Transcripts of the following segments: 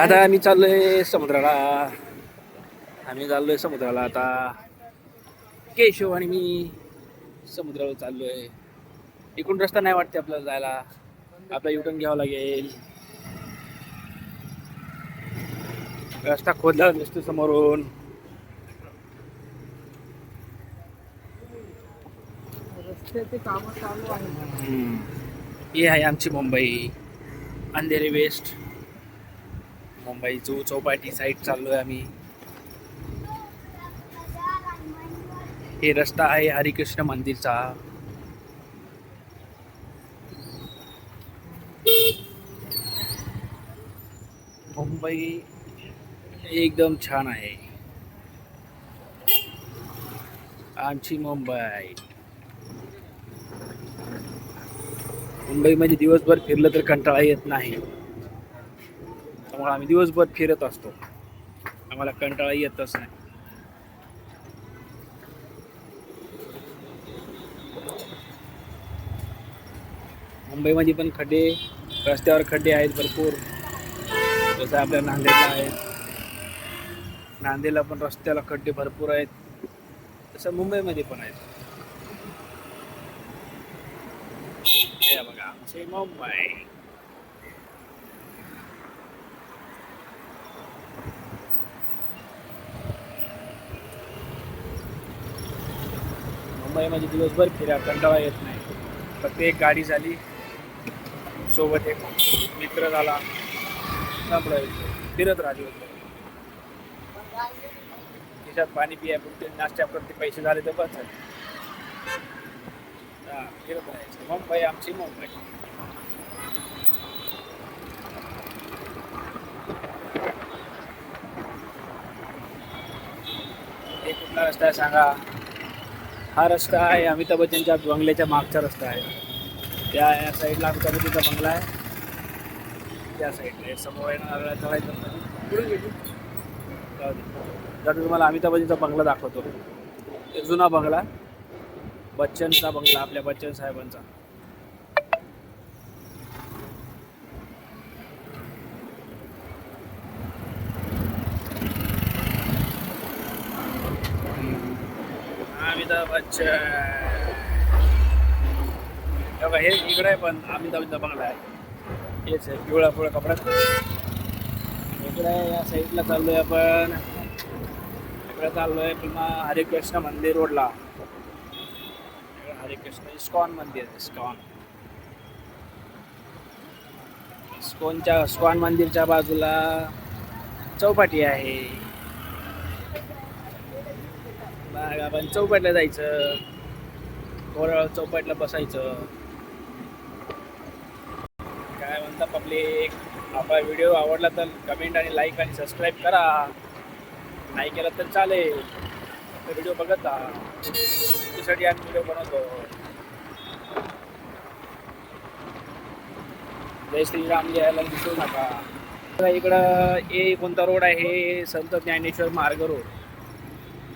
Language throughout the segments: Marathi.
आता आम्ही चाललोय समुद्राला. आम्ही चाललोय समुद्राला आता. केशव आणि मी समुद्रावर चाललोय. इकडून रस्ता नाही वाटते आपल्याला जायला. आपला युटर्न घ्यावा लागेल. रस्ता खोदला दिसतो समोरून. ही आहे आमची Mumbai. Andheri west. Mumbai zoo Chowpatty side चाललोय आम्ही. हे रस्ता आहे हरिकृष्ण मंदिरचा. मुंबई एकदम छान आहे. आमची मुंबई. मुंबईमध्ये दिवसभर फिरलं तर कंटाळा येत नाही. त्यामुळे आम्ही दिवसभर फिरत असतो. आम्हाला कंटाळा येतच नाही. मुंबईमध्ये पण खड्डे रस्त्यावर खड्डे आहेत भरपूर. जसं आपल्या नांदेडला आहेत नांदेडला पण रस्त्याला खड्डे भरपूर आहेत. तसं मुंबईमध्ये पण आहेत. बघा आमचे मुंबई. म्हणजे दिवसभर फिरा कंटाळा येत नाही. फक्त एक गाडी झाली. सोबत एक मित्र झाला. संपलं फिरत राहा दिवसभर खिशात पाणी पिया पुरते नाश्त्यापुरते पैसे झाले तर बस झाले. हा, फिरत राहायचं. मुंबई आमची मुंबई. हे कुठला रस्ता आहे सांगा? हा रस्ता आहे अमिताभ बच्चनच्या बंगल्याच्या मागचा रस्ता आहे. त्या या साईडला अमिताभ बच्चनचा बंगला आहे. त्या साईडला समोर आहे चढायचं पुढे जाऊ दे. तुम्हाला अमिताभ बच्चनचा बंगला दाखवतो. एक जुना बंगला. बच्चनचा बंगला आपल्या बच्चन साहेबांचा. अमिताभ बच्चन बघा, हे इकडे आहे पण अमिताभचा बंगला आहे. हेच आहे पिवळा पिवळा कपडा. इकडे या साईडला चाललोय आपण. इकडे चाललोय पुन्हा हरिकृष्ण मंदिर रोडला. इकडे हरिकृष्ण इस्कॉन मंदिर इस्कॉन. इस्कॉनच्या इस्कॉन मंदिरच्या बाजूला चौपाटी आहे. मग आपण चौपाटला जायचं. कोरळ चौपाटला बसायचं. काय म्हणता पब्लिक आपला व्हिडिओ आवडला तर कमेंट आणि लाईक आणि सबस्क्राईब करा. नाही केलं तर चालेल. व्हिडिओ बघत राहा. त्यासाठी आम्ही व्हिडिओ बनवतो. जय श्रीराम लिहायला विसरू नका. इकडं ए कोणता रोड आहे? संत ज्ञानेश्वर मार्ग रोड.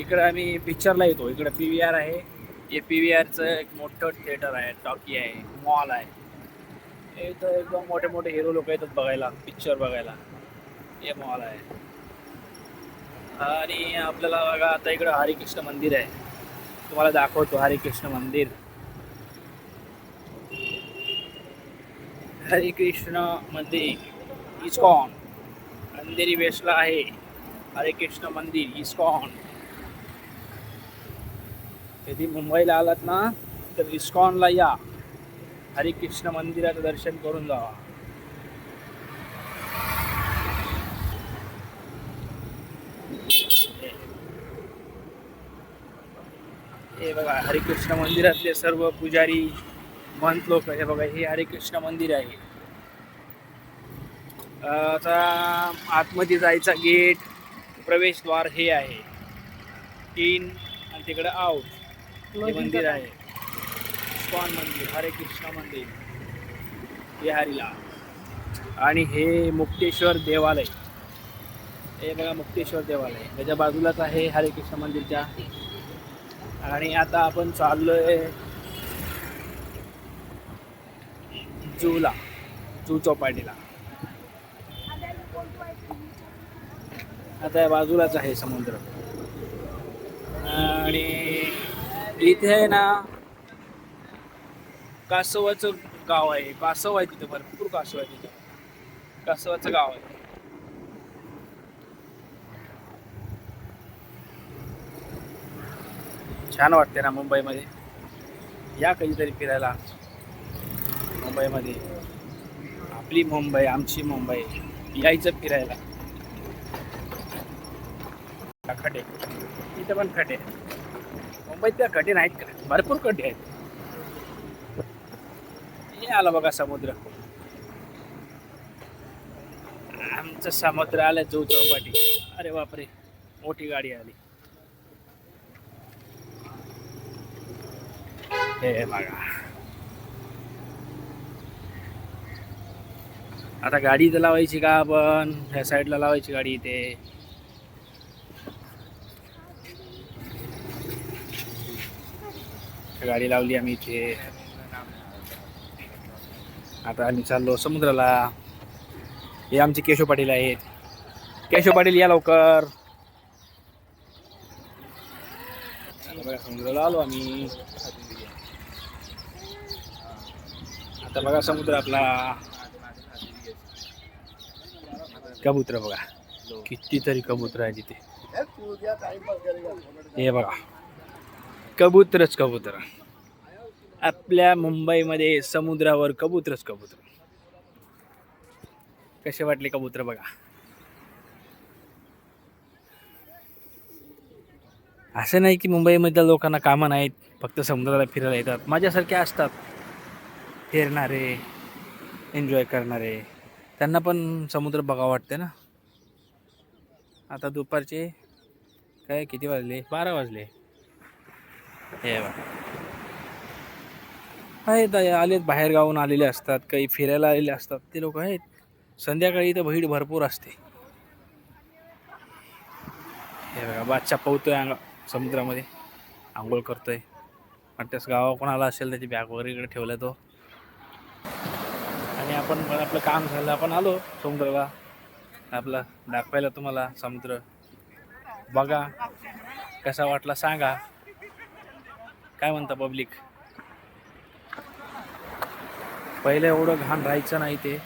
इकडं आम्ही पिक्चरला येतो. इकडं पी व्ही आर आहे. हे पी व्ही आरचं एक मोठं थिएटर आहे टॉकी आहे मॉल आहे. इथं एकदम मोठे मोठे हिरो लोक येतात बघायला पिक्चर बघायला. हे मॉल आहे. आणि आपल्याला बघा आता इकडं हरिकृष्ण मंदिर आहे. तुम्हाला दाखवतो हरिकृष्ण मंदिर. हरिकृष्ण मंदिर इस्कॉन अंधेरी वेस्टला आहे. हरिकृष्ण मंदिर इस्कॉन कधी मुंबईला आलात ना तर इस्कॉनला या. हरिकृष्ण मंदिराचं दर्शन करून जावा हे बघा हरिकृष्ण मंदिरातले सर्व पुजारी महंत लोक हे बघा हे हरिकृष्ण मंदिर आहे. आता आतमध्ये जायचा गेट प्रवेशद्वार हे आहे. तीन आणि तिकडं आऊट हे मंदिर आहे. इस्कॉन मंदिर हरे कृष्ण मंदिर बिहारीला आणि हे मुक्तेश्वर देवालय. हे बघा मुक्तेश्वर देवालय. त्याच्या बाजूलाच आहे हरे कृष्ण मंदिरच्या. आणि आता आपण चाललोय जूला जू चौपाटीला. आता या बाजूलाच आहे समुद्र. इथे आहे ना कासवाचं गाव आहे. कासव आहे तिथे भरपूर कासव आहे तिथे. कासवाचं गाव आहे. छान वाटते ना मुंबईमध्ये. या कधीतरी फिरायला. मुंबईमध्ये. आपली मुंबई आमची मुंबई. यायचं फिरायला. खटे इथं पण खटे मुंबईत त्या खटे का? भरपूर कठीण आहेत. हे आलं बघा समुद्र. आमचं समुद्र आलं चौ चौपाटी. अरे बापरे मोठी गाडी आली. हे बघा. आता गाडी इथं लावायची का आपण? ह्या साईडला लावायची गाडी इथे. गाडी लावली आम्ही इथे. आता आम्ही चाललो समुद्राला. हे आमचे केशव पाटील आहेत. केशव पाटील या लवकर. बघा समुद्राला आलो आम्ही. आता बघा समुद्र आपला. कबूतर बघा. कितीतरी कबूतर आहे तिथे. हे बघा. कबूतरच कबूतर. आपल्या मुंबईमध्ये समुद्रावर कबूतरच कबूतर. कसे वाटले कबूतर बघा. असं नाही की मुंबईमधल्या लोकांना कामं नाहीत फक्त समुद्राला फिरायला येतात. माझ्यासारखे असतात. फिरणारे एन्जॉय करणारे. त्यांना पण समुद्र बघावं वाटते ना. आता दुपारचे काय किती वाजले? बारा वाजले. हे आहेत आलेत बाहेर गावून आलेले असतात काही फिरायला आलेले असतात ते लोक आहेत. संध्याकाळी इथं भीड भरपूर असते. हे बघा बादशा पोहतोय अंग समुद्रामध्ये. आंघोळ करतोय. वाटतेस गावा कोणाला असेल त्याची बॅग वगैरे इकडे ठेवला तो. आणि आपण आपलं काम झालं आपण आलो समुद्राला. आपला दाखवायला तुम्हाला समुद्र. बघा कसा वाटला सांगा. काय म्हणता पब्लिक पहिलं एवढं घाण राहायचं नाही ते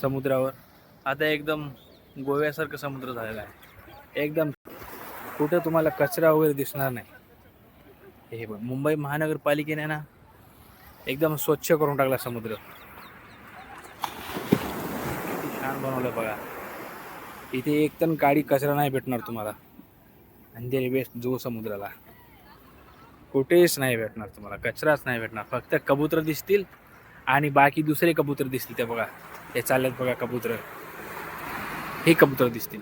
समुद्रावर. आता एकदम गोव्यासारखं समुद्र झालेला आहे. एकदम कुठं तुम्हाला कचरा वगैरे दिसणार नाही. हे बघ मुंबई महानगरपालिकेने ना एकदम स्वच्छ करून टाकला समुद्र. किती छान बनवलं बघा. इथे एक पण गाडी कचरा नाही भेटणार तुम्हाला. अंधेरी वेस्ट जो समुद्राला. कुठेच नाही भेटणार तुम्हाला कचराच नाही भेटणार फक्त कबूतर दिसतील आणि बाकी दुसरे कबूतर दिसतील ते बघा हे चाललेत बघा कबूतर. हे कबूतर दिसतील.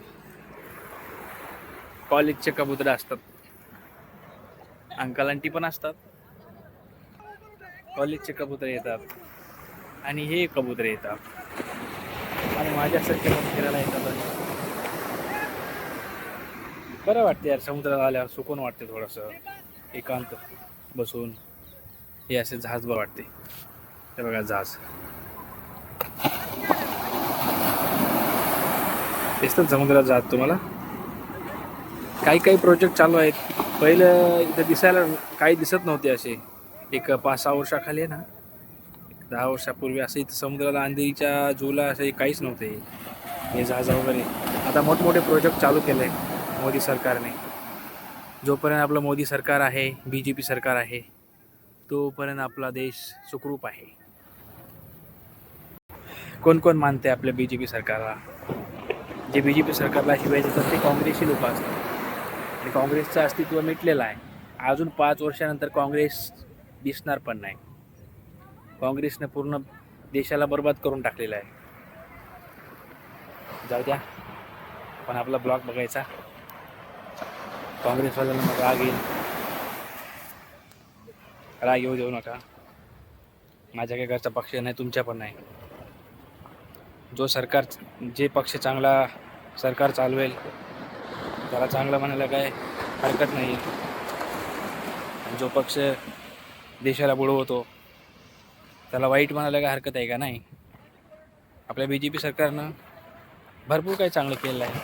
कॉलेजचे कबूतर असतात. अंकल आंटी पण असतात. कॉलेजचे कबूतर येतात. आणि हे कबूतर येतात. आणि माझ्यासारखे पण फिरायला येतात. बरं वाटते यार समुद्राला आल्यावर सुकून वाटते थोडंसं. एकांत बसून हे असे जहाज बरं वाटते. हे बघा जहाज. दिसतात समुद्रात जहाज तुम्हाला. काही काही प्रोजेक्ट चालू आहेत. पहिलं इथं दिसायला काही दिसत नव्हते असे. एक पाच सहा वर्षाखाली आहे ना. एक दहा वर्षापूर्वी असं इथं समुद्राला अंधेरीच्या जूला असे काहीच नव्हते. हे जहाज वगैरे. आता मोठमोठे प्रोजेक्ट चालू केले मोदी सरकारने. जोपर्यंत आपलं मोदी सरकार आहे बी जे पी सरकार आहे तोपर्यंत आपला देश सुखरूप आहे. कोण कोण मानते आपल्या बी जे पी सरकारला? जे बी जे पी सरकारला शिवाय देतात ते काँग्रेसची लोक असतात. आणि काँग्रेसचं अस्तित्व मिटलेलं आहे. अजून पाच वर्षानंतर काँग्रेस दिसणार पण नाही. काँग्रेसनं पूर्ण देशाला बर्बाद करून टाकलेला आहे. जाऊ द्या. पण आपला ब्लॉग बघायचा. काँग्रेसवाल्यांना मग राग येईल. राग येऊ देऊ नका. माझ्या काही घरचा पक्ष नाही तुमच्या पण नाही. जो सरकार जे पक्ष चांगला सरकार चालवेल त्याला चांगलं म्हणायला काय हरकत नाही जो पक्ष देशाला बुडवतो त्याला वाईट म्हणायला काय हरकत आहे का? नाही. आपल्या बी जे पी सरकारनं भरपूर काही चांगलं केलं आहे.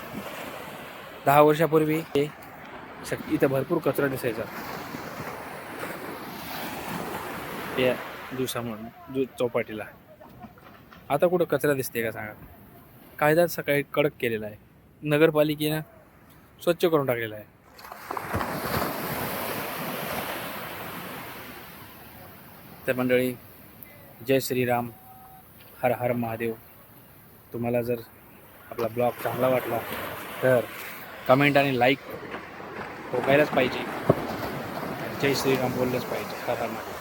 दहा वर्षापूर्वी ते सग इथं भरपूर कचरा दिसायचा. या दिवसामुळे दु चौपाटीला. आता कुठं कचरा दिसते का सांगा? कायदा सकाळी कडक केलेला आहे. नगरपालिकेनं स्वच्छ करून टाकलेला आहे. तर मंडळी जय श्रीराम हर हर महादेव. तुम्हाला जर आपला ब्लॉग चांगला वाटला तर कमेंट आणि लाईक भोगायलाच पाहिजे. जय श्रीराम बोललंच पाहिजे. हा हा